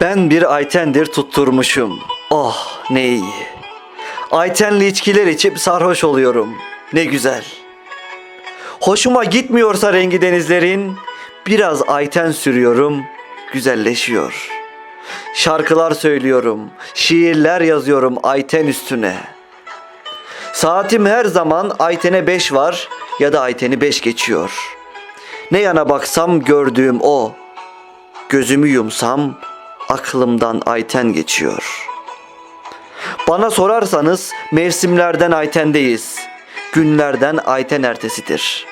Ben bir Ayten'dir tutturmuşum. Oh ne iyi. Aytenli içkiler içip sarhoş oluyorum. Ne güzel. Hoşuma gitmiyorsa rengi denizlerin biraz Ayten sürüyorum, güzelleşiyor. Şarkılar söylüyorum, şiirler yazıyorum Ayten üstüne. Saatim her zaman Ayten'e 5 var ya da Ayten'i 5 geçiyor. Ne yana baksam gördüğüm o. Gözümü yumsam aklımdan Ayten geçiyor. Bana sorarsanız mevsimlerden Ayten'deyiz. Günlerden Ayten ertesidir.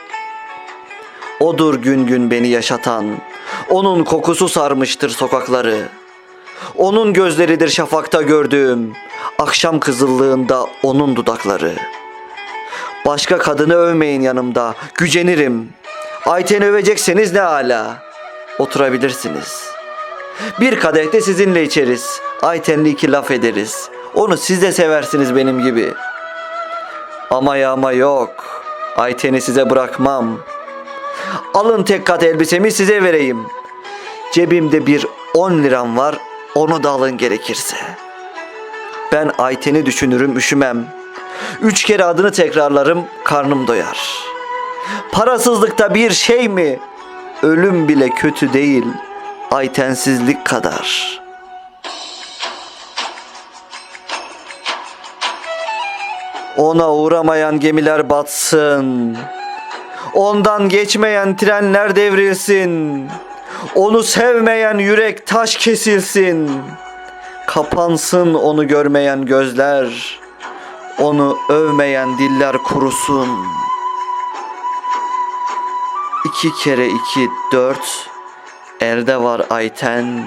Odur gün gün beni yaşatan. Onun kokusu sarmıştır sokakları. Onun gözleridir şafakta gördüğüm. Akşam kızıllığında onun dudakları. Başka kadını övmeyin yanımda. Gücenirim. Ayten'i övecekseniz ne ala. Oturabilirsiniz. Bir kadehte sizinle içeriz. Ayten'le iki laf ederiz. Onu siz de seversiniz benim gibi. Ama yağma yok. Ayten'i size bırakmam. Alın tek kat elbisemi size vereyim. Cebimde bir 10 liram var. Onu da alın gerekirse. Ben Ayten'i düşünürüm üşümem. Üç kere adını tekrarlarım karnım doyar. Parasızlıkta bir şey mi? Ölüm bile kötü değil. Aytensizlik kadar. Ona uğramayan gemiler batsın. Ondan geçmeyen trenler devrilsin. Onu sevmeyen yürek taş kesilsin. Kapansın onu görmeyen gözler. Onu övmeyen diller kurusun. İki kere iki dört. Erde var Ayten.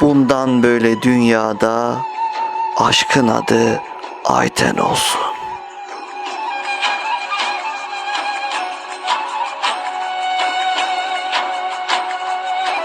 Bundan böyle dünyada aşkın adı Ayten olsun.